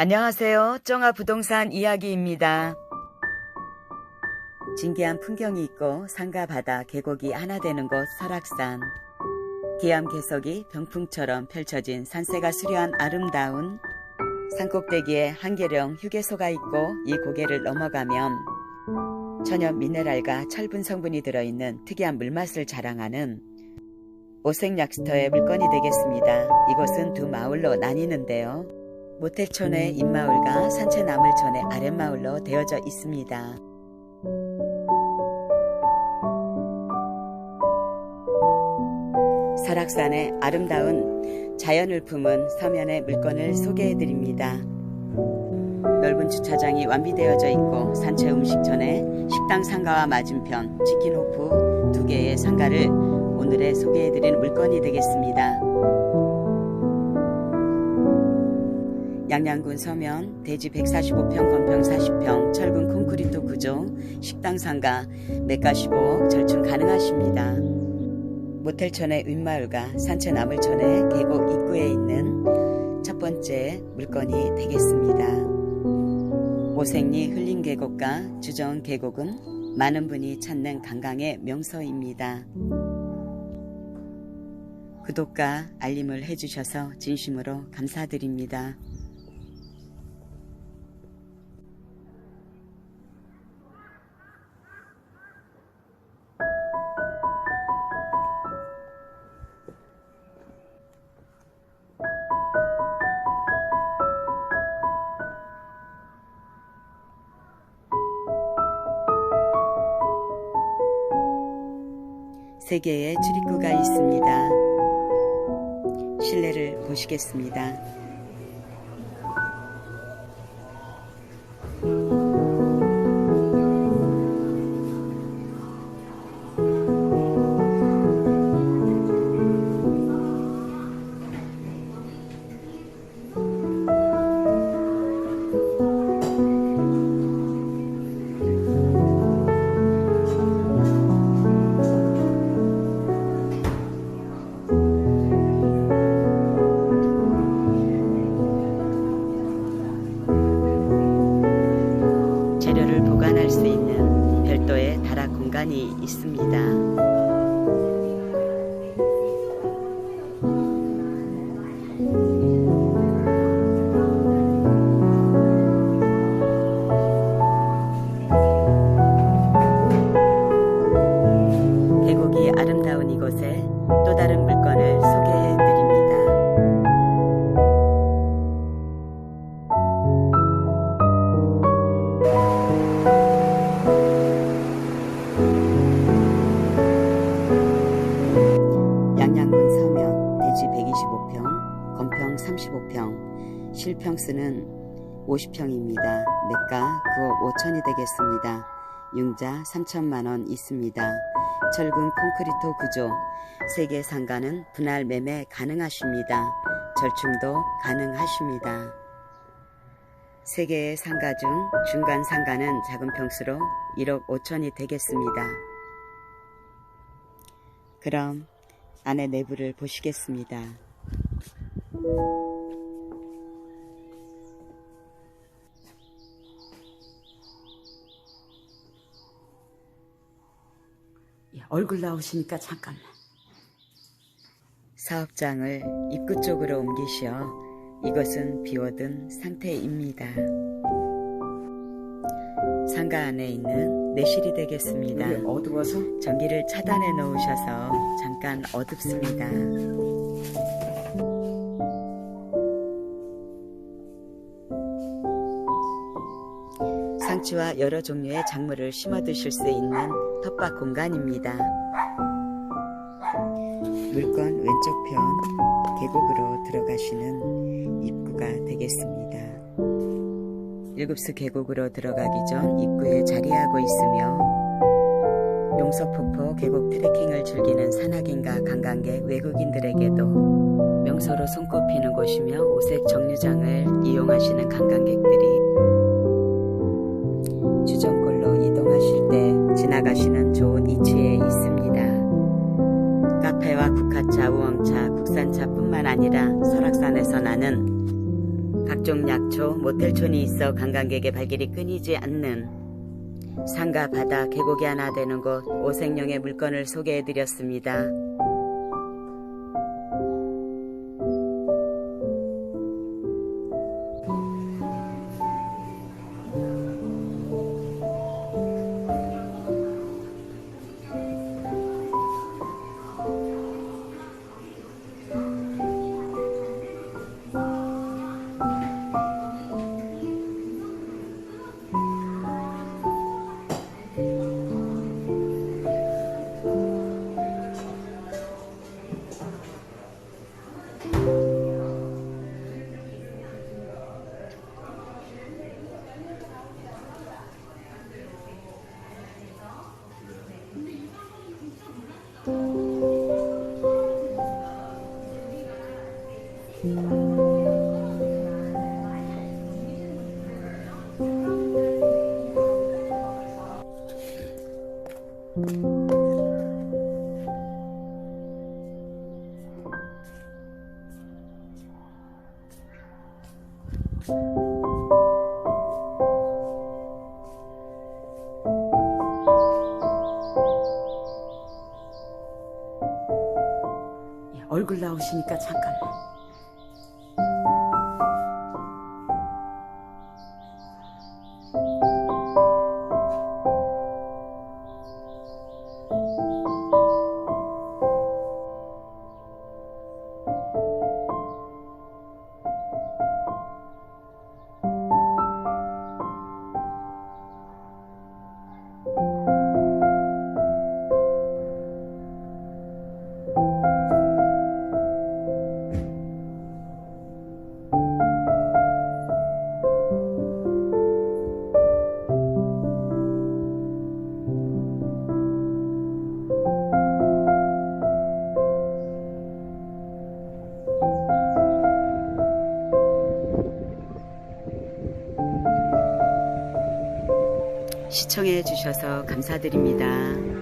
안녕하세요. 쩡아 부동산 이야기입니다. 진기한 풍경이 있고 산과 바다, 계곡이 하나 되는 곳 설악산. 기암 개석이 병풍처럼 펼쳐진 산세가 수려한 아름다운 산꼭대기에 한계령 휴게소가 있고 이 고개를 넘어가면 천연 미네랄과 철분 성분이 들어있는 특이한 물맛을 자랑하는 오색약스터의 물건이 되겠습니다. 이곳은 두 마을로 나뉘는데요. 모텔촌의 입마을과 산채 나물촌의 아랫마을로 되어져 있습니다. 설악산의 아름다운 자연을 품은 서면의 물건을 소개해드립니다. 넓은 주차장이 완비되어져 있고 산채 음식촌에 식당 상가와 맞은편 치킨호프 두 개의 상가를 오늘의 소개해드린 물건이 되겠습니다. 양양군 서면 대지 145평 건평 40평 철근 콘크리트 구조 식당 상가 매가 15억 절충 가능하십니다. 모텔촌의 윗마을과 산채 나물촌의 계곡 입구에 있는 첫 번째 물건이 되겠습니다. 오색리 흘린 계곡과 주정 계곡은 많은 분이 찾는 관광의 명소입니다. 구독과 알림을 해주셔서 진심으로 감사드립니다. 세 개의 출입구가 있습니다. 실내를 보시겠습니다. 재료를 보관할 수 있는 별도의 다락 공간이 있습니다. 평, 실평수는 50평입니다. 매가 9억 5천이 되겠습니다. 융자 3천만원 있습니다. 철근 콘크리트 구조, 세계 상가는 분할 매매 가능하십니다. 절충도 가능하십니다. 세 개의 상가 중 중간 상가는 작은 평수로 1억 5천이 되겠습니다. 그럼 안의 내부를 보시겠습니다. 얼굴 나오시니까 잠깐만. 사업장을 입구 쪽으로 옮기시어 이것은 비워둔 상태입니다. 상가 안에 있는 내실이 되겠습니다. 어두워서 전기를 차단해 놓으셔서 잠깐 어둡습니다. 상추와 여러 종류의 작물을 심어 두실 수 있는 텃밭 공간입니다. 물건 왼쪽 편 계곡으로 들어가시는 입구가 되겠습니다. 일급수 계곡으로 들어가기 전 입구에 자리하고 있으며 용서폭포 계곡 트레킹을 즐기는 산악인과 관광객 외국인들에게도 명소로 손꼽히는 곳이며 오색 정류장을 이용하시는 관광객들이 지 나가시는 좋은 위치에 있습니다. 카페와 국화차, 우엉차, 국산차뿐만 아니라 설악산에서 나는 각종 약초, 모텔촌이 있어 관광객의 발길이 끊이지 않는 산과 바다, 계곡이 하나 되는 곳 오색룡의 물건을 소개해드렸습니다. 얼굴 나오시니까 잠깐 시청해 주셔서 감사드립니다.